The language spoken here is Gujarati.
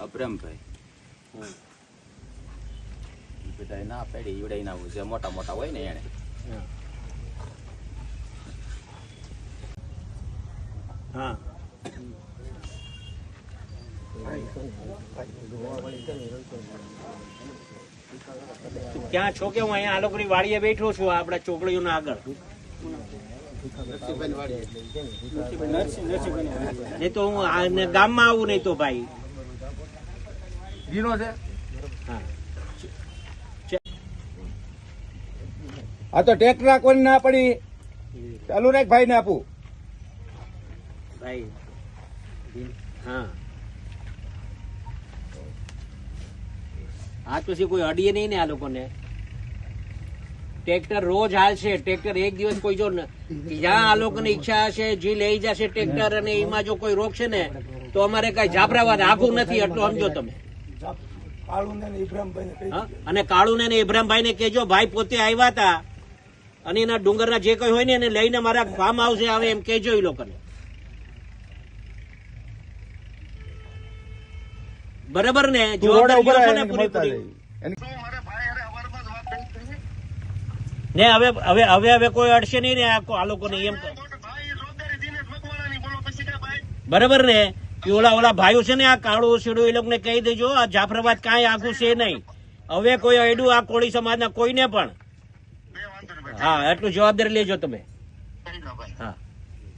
અબ્રમભાઈ બધા ના પાડી ઈવડાઈ ના જે મોટા મોટા હોય ને એને હા. ક્યાં છો કે હું અહીંયા આ લોકોની વાડીએ બેઠો છું આપણા ચોકડીઓના આગળ? નહીં તો હું ગામમાં આવું નહીં તો ભાઈ. ગીનો છે? હા. તો ટેક્ટર રાખવાની ના પડી. ચાલુ રાખ ભાઈ ને આપું. ભાઈ હા. આ પછી કોઈ અડીએ નહીં ને આ લોકોને. ટ્રેક્ટર રોજ હાલશે ટ્રેક્ટર એક દિવસ કોઈ જો ન- જ્યાં આ લોકોની ઈચ્છા હશે જે લઈ જશે ટ્રેક્ટર અને એમાં જો કોઈ રોકશે ને તો અમારે કઈ જાફરાવાદ આખું નથી એટલું સમજો તમે? અને કાળુને ને ઇબ્રાહીમભાઈ ને કેજો ભાઈ પોતે આવ્યા હતા અને એના ડુંગરના જે કઈ હોય ને એને લઈને મારા ફાર્મ હાઉસે આવે એમ કેજો એ લોકોને. બરાબર ને? જવાબદારી ને હવે હવે હવે હવે કોઈ અડશે નહીં ને આ લોકો લોકોને એમ બરાબર ને? ઓલા ઓલા ભાઈઓ છે ને આ કાળું શીડું એ લોકોને કહી દેજો આ જાફરાબાદ કાંઈ આખું છે નહીં. હવે કોઈ અડ્યું આ કોળી સમાજના કોઈને પણ. હા એટલું જવાબદારી લેજો તમે. હા.